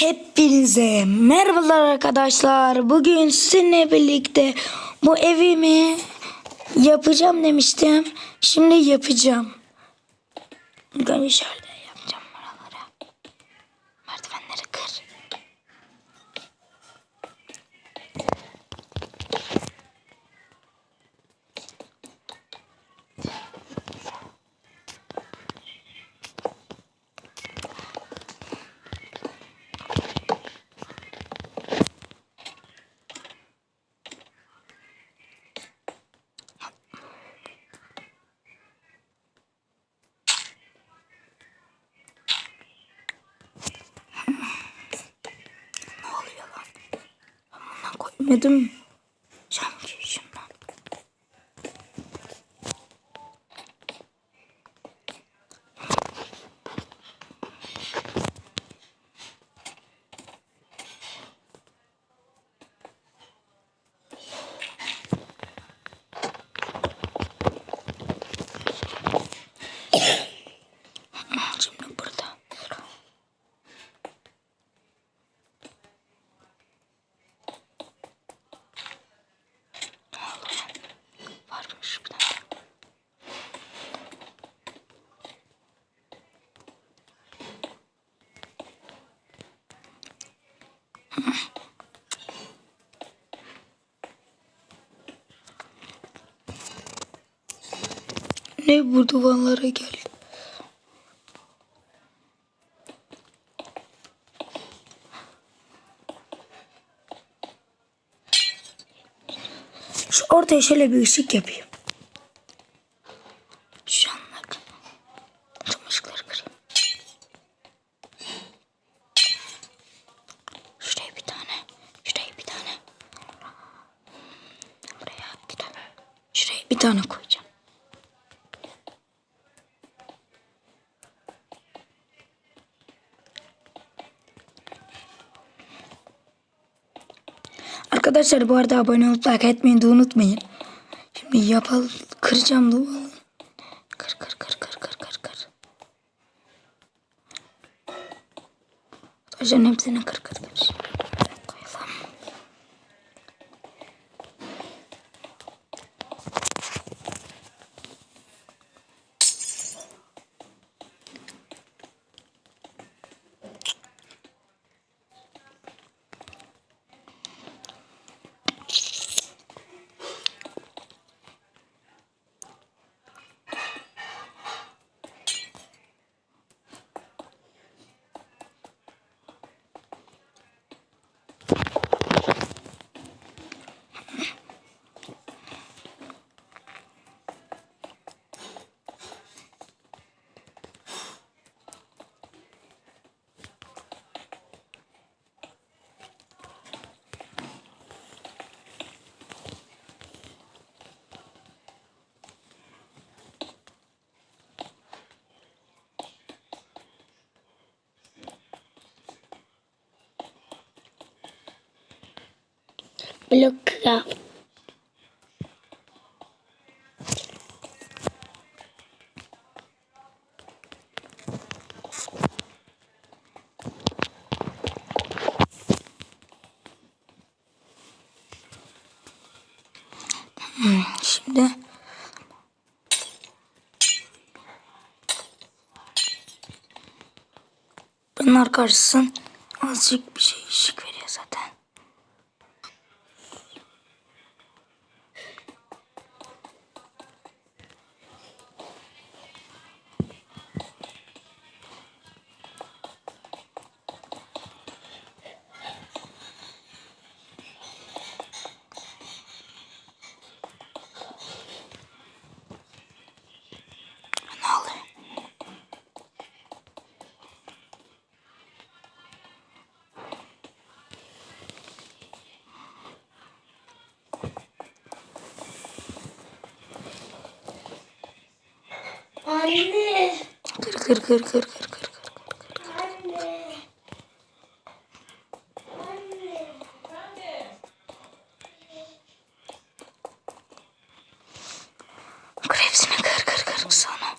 Hepinize merhabalar arkadaşlar. Bugün sizinle birlikte bu evimi yapacağım demiştim. Şimdi yapacağım. İlk bundan Ne bu duvarlara gel. Şu ortaya şöyle bir ışık yapayım. Şu anlık. Tüm ışıkları kırayım. Şuraya bir tane. Şuraya bir tane. Buraya bir tane. Şuraya bir tane koyacağım. Arkadaşlar bu arada abone olup like etmeyi de unutmayın. Şimdi yapal kıracağım duvarı. Kır kır kır kır kır kır kır. Arkadaşlar hepsini kır kır kır. Blokka. Şimdi bunlar karşısın azıcık bir şey ışık Anne. Kır kır kır kır kır kır kır. Anne. Kır hepsini kır kır kır sonra.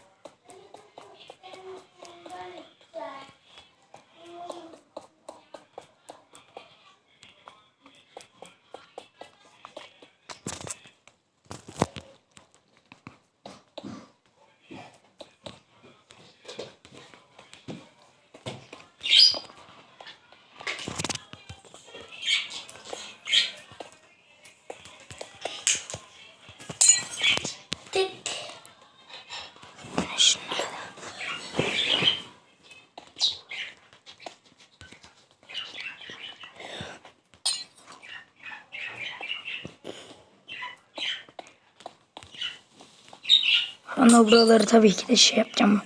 Sonra buraları tabii ki de şey yapacağım.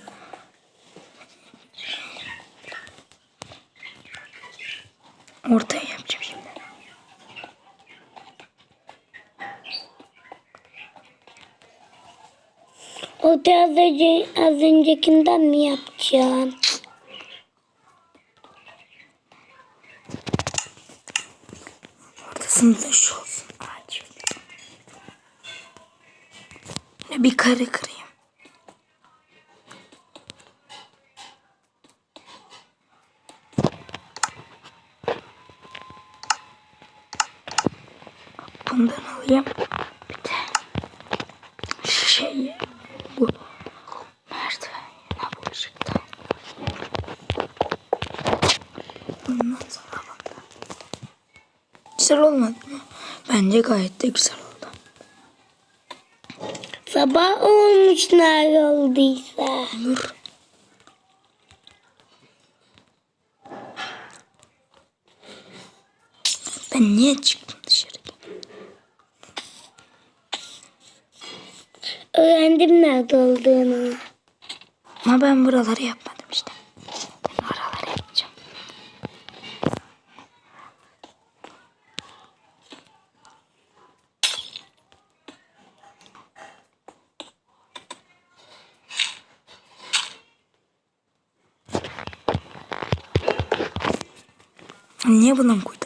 Ortaya yapacağım şimdi. O da az, önce, az öncekinden mi yapacağım? Ortasında şu olsun. Ağaç. Bir kare kırayım. Bundan alayım. Bir de şu bu merdiven yine bu ışıktan. Bundan sonra bundan. Güzel olmadı mı? Bence gayet de güzel oldu. Sabah olmuş ne olduysa. Olur. Ben niye çıktım Öğrendim nerede olduğunu. Ama ben buraları yapmadım işte. Ben yapacağım. Niye bunu koydum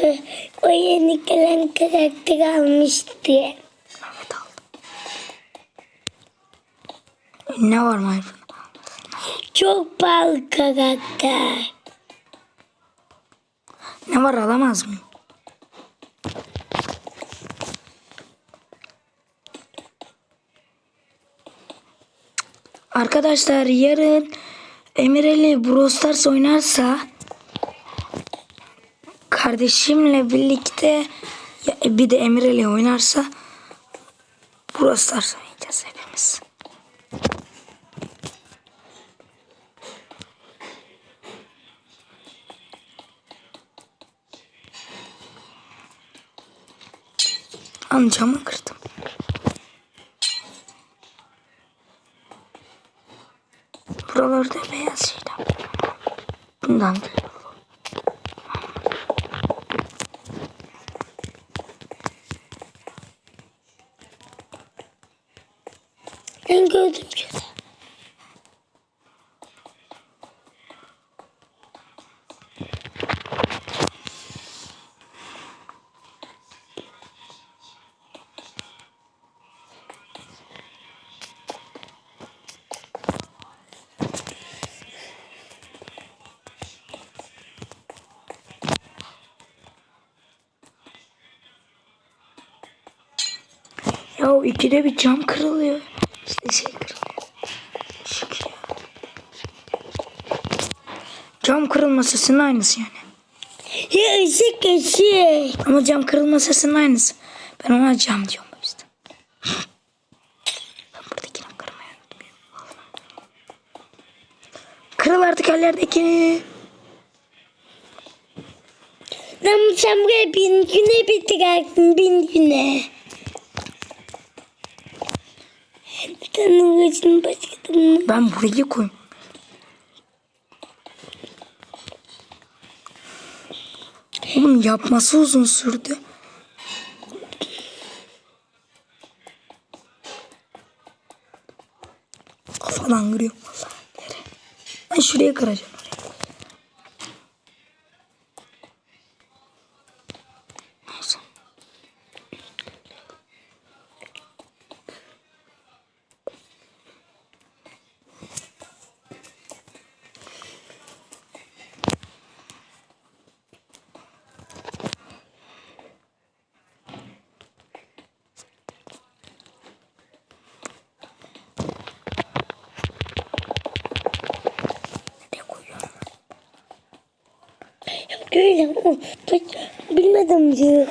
o yeni gelen karakter almıştı. Mehmet aldım. Ne var iPhone? Çok pahalı karakter. Ne var alamaz mıyım? Arkadaşlar yarın Emireli Brawl Stars oynarsa kardeşimle birlikte ya bir de Emireli oynarsa Brawl Stars oynayacağız hepimiz. Amcamı kırdım. Buralarda beyaz şeyler. Bundan da. Ben gördüm şurada. Ya ikide bir cam kırılıyor. İşte şey kırılıyor. Şükür ya. Cam kırılma sesinin aynısı yani. Ya ışık ışık. Ama cam kırılma sesinin aynısı. Ben ona cam diyorum o yüzden. Ben buradakini kırmayı unutmuyorum. Kırıl artık hallerdeki. Lan sen buraya bin güne bitirirsin bin güne. Bir tane uğraşın başka mı? Ben burayı koyayım. Oğlum yapması uzun sürdü. Kafadan. Yere. Ben şuraya kıracağım. Bak, Bilmedim diyor.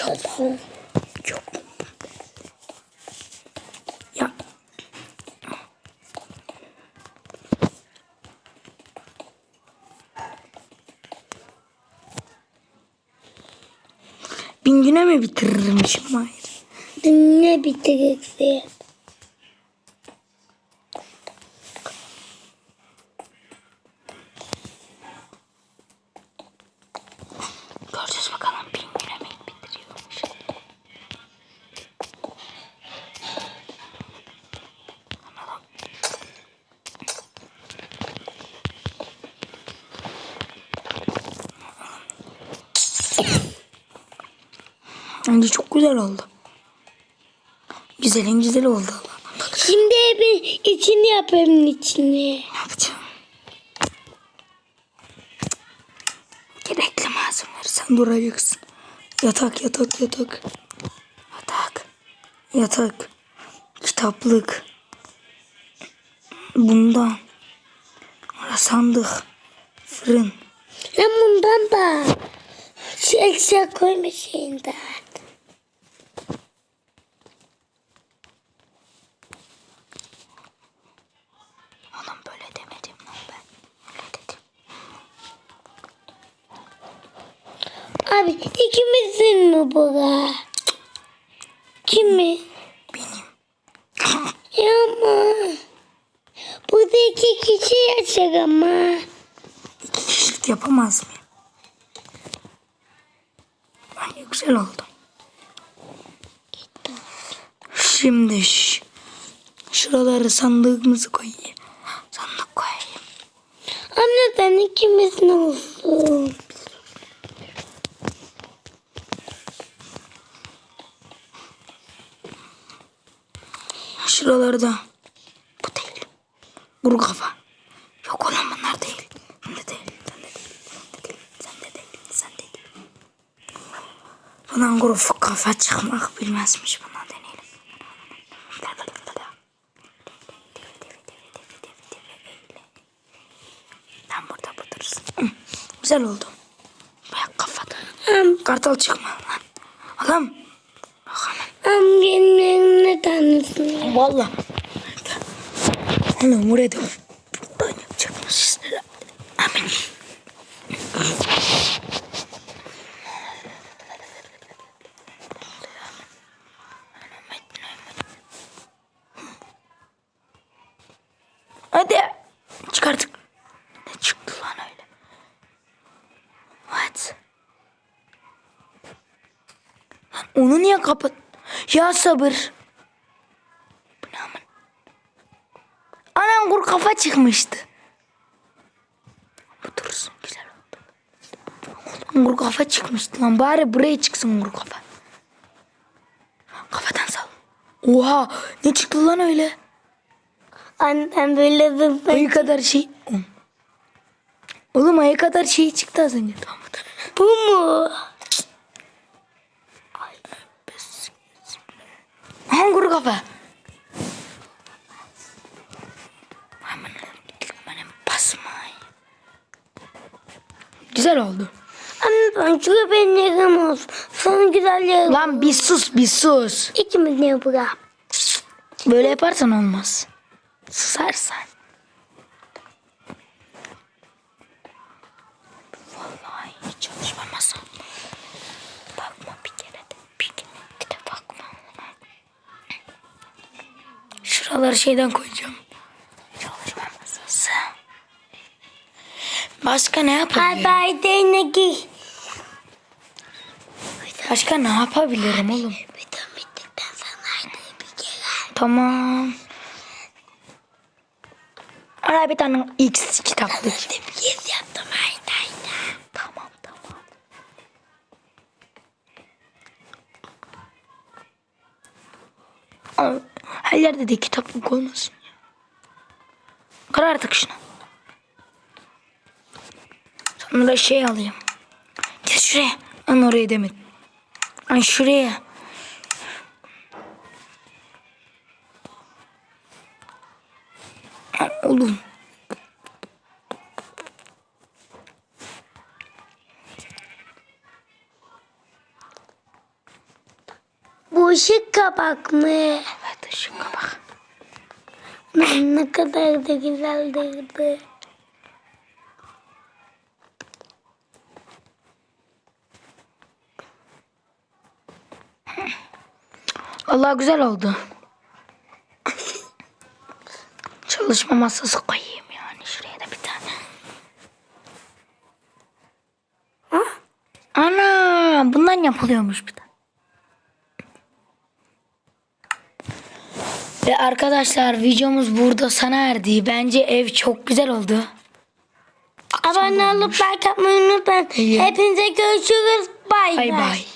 Yok. Yok. Ya. Bin güne mi bitirirmişim? Hayır. Ne bitirirsin? Bence çok güzel oldu. Güzelin güzel oldu. Bak Şimdi bir içini yapayım içini. ne yapacağım. Gerekli malzemeleri sen duracaksın. Yatak yatak yatak. Yatak. Yatak. Kitaplık. Bundan. Sandık. Fırın. Lan bundan da. Şu ekstra koyma şeyinden. Oğlum böyle demedim lan ben. Öyle dedim. Abi ikimizin mi bura? Kimi? Benim. Ama. Burada iki kişi yaşar ama. İki kişilik yapamaz mıyım? Bence güzel oldu. Şimdi şuraları sandığımızı koyayım. Sandık koyayım. Anne sen ikimizin olsun. Şuralarda. Bu değil. Kuru kafa. Yok olan bunlar değil. De değil. Bundan kuru kafa çıkmak bilmezmiş. Bundan deneyelim. Tam burada. Hı, Güzel oldu. Bayak kafada. Kartal çıkma lan. Oğlum. Bakalım. Tanrısın. Valla. Oğlum buraya da buradan yapacakmışız herhalde. Amin. Hadi. Çıkardık. Ne çıktı lan öyle? What? Onu niye kapat? Ya sabır. Bu ne aman? Anam kur kafa çıkmıştı. Bu dursun güzel oldu. Kur kafa çıkmıştı lan. Bari buraya çıksın kur kafa. Kafadan sal. Oha ne çıktı lan öyle? Annem böyle zıplayıp Ayı kadar şey. Oğlum. Ayı kadar şey çıktı az önce. Tamam. bu mu? Kuru kafa. Güzel oldu. Anne ben şuraya benim yerim olsun. Sana güzel yerim. Lan bir sus bir sus. İkimiz ne bura? Böyle yaparsan olmaz. Susarsan. Vallahi hiç çalışmamazsın. Bakma bir kere de. Bir kere de bakma. Şuraları şeyden koyacağım. Başka ne yapabilirim? Başka ne yapabilirim oğlum? Tamam. Ara bir tane X kitaplık. Bir kez yaptım aynen. Tamam tamam. Ama Her yerde de kitaplık olmasın. Kır artık şunu. Burada şey alayım. Gel şuraya. An oraya demedim. An şuraya. An oğlum. Bu ışık kabak mı? Evet ışık kabak. ne kadar da güzel değildi. Allah güzel oldu. Çalışma masası koyayım yani şuraya da bir tane. Ana bundan yapılıyormuş bir de. Ve arkadaşlar videomuz burada sana erdi. Bence ev çok güzel oldu. Abone olup like atmayı unutmayın. Hepinize görüşürüz. Bay. bay.